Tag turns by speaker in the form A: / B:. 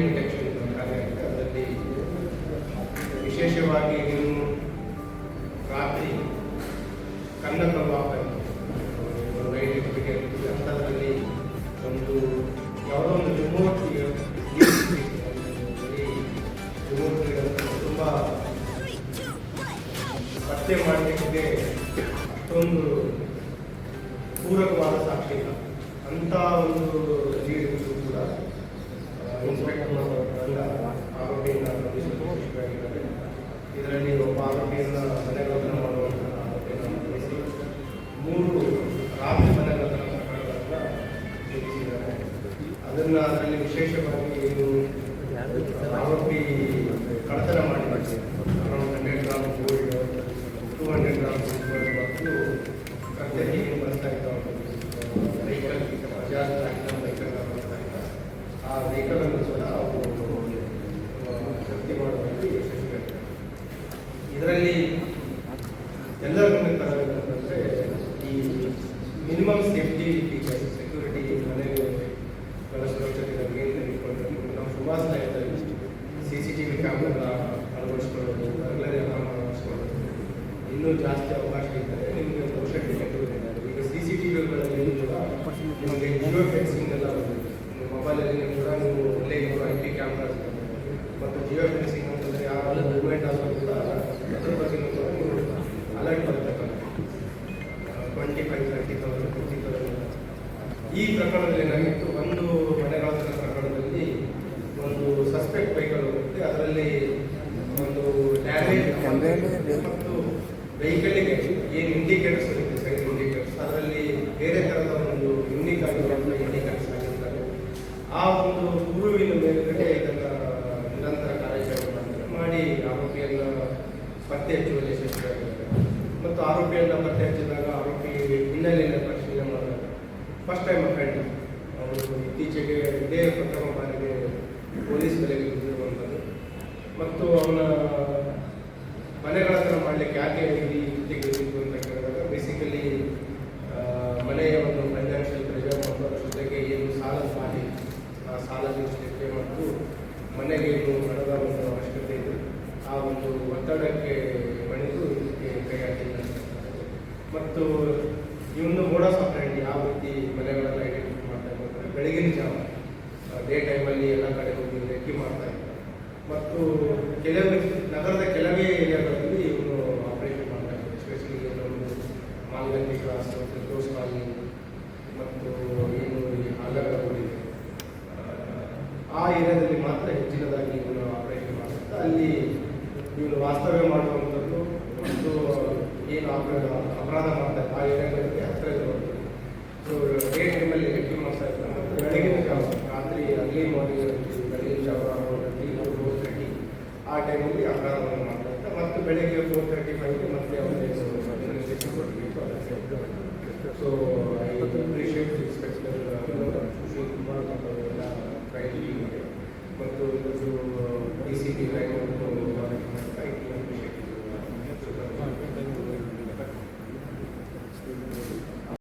A: Detection ಕಾರ್ಯ ಇದೆ ಅದರಲ್ಲಿ ವಿಶೇಷವಾಗಿ ನೀವು ರಾತ್ರಿ ಕನ್ನ ಅಂಥದ್ರಲ್ಲಿ ಒಂದು ಯಾವುದೋ ಒಂದು ರಿಮೋಟ್ ರಿಮೋಟ್ ತುಂಬ ಪತ್ತೆ ಮಾಡಲಿಕ್ಕೆ ಅಷ್ಟೊಂದು ಪೂರಕವಾದ ಸಾಕ್ಷಿ ಇಲ್ಲ. ಅಂಥ ಒಂದು ಕೂಡ ಆರೋಪಿಯಿಂದ ಮನೆಗಳನ್ನು ಆರೋಪಿಯನ್ನು ಬಂಧಿಸಿ ಮೂರು ರಾತ್ರಿ ಮನೆಗಳನ್ನು ತಿಳಿಸಿದ್ದಾರೆ ಅದನ್ನು ಅದರಲ್ಲಿ ವಿಶೇಷವಾಗಿ ಏನು ಕಳ್ಳತನ ಮಾಡಿದ್ದಾರೆ. Around hundred gram gold hundred gram ಮತ್ತು ಕತ್ತೆಗೆ ಬರ್ತಾ ಇದ್ದ ವೆಹಿಕಲ್ ಬಜಾಜ್ ಇದ್ದ ಆ ವೆಹಿಕಲ್ ಅನ್ನು ಕೂಡ ಅವರು ಇದರಲ್ಲಿ ಎಲ್ಲರ ಗಮನಕ್ಕೆ ಈ ಮಿನಿಮಮ್ ಸೇಫ್ಟಿ ಫೀಚರ್ಸ್ ಸೆಕ್ಯೂರಿಟಿ ಮನೆಗೆ ಸುರಕ್ಷತೆ ಬಗ್ಗೆ ಇಟ್ಕೊಂಡು ನಾವು ಸುಮಾರು ಸ್ಥಳದಲ್ಲಿ C C T V camera ಅಳವಡಿಸ್ಕೊಳ್ಳೋದು alarm ಅಳವಡಿಸ್ಕೊಳ್ಳೋದು. ಇನ್ನೂ ಜಾಸ್ತಿ ಅವಕಾಶ ಇದ್ದರೆ ನಿಮಗೆ ಇದ್ದಾರೆ ಈಗ ಸಿ ಸಿ ಟಿ ವಿಗಳಲ್ಲಿ ಕೂಡ ನಿಮಗೆ ಈ ಪ್ರಕರಣದಲ್ಲಿ ಏನಾಗಿತ್ತು ಒಂದು ಮನೆಗಳ ಪ್ರಕರಣದಲ್ಲಿ ಒಂದು ಸಸ್ಪೆಕ್ಟ್ ವೆಹಿಕಲ್ ಹೋಗುತ್ತೆ. ಅದರಲ್ಲಿ ಒಂದು ಡ್ಯಾಮೇಜ್ ಮತ್ತು ವೆಹಿಕಲ್ಗೆ ಏನು ಇಂಡಿಕೇಟರ್ಸ್ ಇರುತ್ತೆ ಸೈಡ್ ಇಂಡಿಕೇಟರ್ಸ್ ಅದರಲ್ಲಿ ಬೇರೆ ಥರದ ಒಂದು ಯುನಿಕ್ ಆಗಿರುವಂಥ ಇಂಡಿಕೇಟರ್ಸ್ ಆಗಿರ್ತಾರೆ ಆ ಒಂದು ಗುರುವಿನ ಮೇಲ್ಗಡೆ ಮತ್ತು ಅವನ ಮನೆಗಳನ್ನ ಮಾಡಲಿಕ್ಕೆ ಯಾಕೆ ಈ ತೆಗೆದಿತ್ತು ಅಂತ ಕೇಳಿದಾಗ ಬೇಸಿಕಲಿ ಮನೆಯ ಒಂದು ಫೈನಾನ್ಷಿಯಲ್ ಪ್ರೆಷರ್ ಮತ್ತು ಅದರ ಜೊತೆಗೆ ಏನು ಸಾಲ ಮಾಡಿ, ಆ ಸಾಲ ತೀರಿಸಲಿಕ್ಕೆ ಮತ್ತು ಮನೆಗೆ ಏನು ಹಣದ ಒಂದು ಅವಶ್ಯಕತೆ ಇದೆ, ಆ ಒಂದು ಒತ್ತಡಕ್ಕೆ ಮಣಿದು ಇದಕ್ಕೆ ಕೈ ಹಾಕಿಲ್ಲ ಮತ್ತು ಇವನು ಮೋಡಸ್ ಆಫ್ರೆಂಡ್ ಯಾವ ರೀತಿ ಮನೆಗಳನ್ನು ಐಡೆಂಟಿಫೈ ಮಾಡ್ತಾ ಇದ್ದಾರೆ ಬೆಳಗಿನ ಜಾವ ಡೇ ಟೈಮಲ್ಲಿ ಎಲ್ಲ ಕಡೆ ಹೋಗಿ ರೆಕ್ಕಿ ಮಾಡ್ತಾ ಇದ್ದಾರೆ. ಮತ್ತು ಕೆಲವೇ ನಗರದ ಕೆಲವೇ ಏರಿಯಾಗಳಲ್ಲಿ ಇವನು ಆಪರೇಷನ್ ಮಾಡ್ತಾರೆ. ಎಸ್ಪೆಷಲಿ ಒಂದು ಮಾಲ್ಗಂಡಿ ಕ್ರಾಸ್ ಫಿರ್ದೋಸ್ ಕಾಲನಿ ಮತ್ತು ಏನು ಇದೆ. ಆ ಏರಿಯಾದಲ್ಲಿ ಮಾತ್ರ ಹೆಚ್ಚಿನದಾಗಿ ಇವನು ಆಪರೇಷನ್ ಮಾಡ್ತಾರೆ ಅಲ್ಲಿ ಇವನು ವಾಸ್ತವ್ಯ ಮಾಡುವಂಥದ್ದು ಮತ್ತು ಏನು ಅಪರಾಧ ಅಪರಾಧ ಮಾಡ್ತಾರೆ ಆ ಏರಿಯಾಗಳಿಗೆ ಹತ್ತಿರ ಇರುವಂಥದ್ದು. ಸೊ ಡೇ ಟೈಮಲ್ಲಿ ರೆಕ್ಕಿ ಮಾಡ್ತಾ ಇರ್ತಾರೆ ಮತ್ತು ಬೆಳಗಿನ ಕಾಲ ರಾತ್ರಿ ಅರ್ಲಿ ಮಾರ್ನಿಂಗ್ ಆ ಟೈಮಲ್ಲಿ ಅಪರಾಧವನ್ನು ಮಾಡ್ತಾರೆ ಮತ್ತು ಬೆಳಗ್ಗೆ ಫೋರ್ ತರ್ಟಿ ಫೈವ್ಗೆ ಮತ್ತು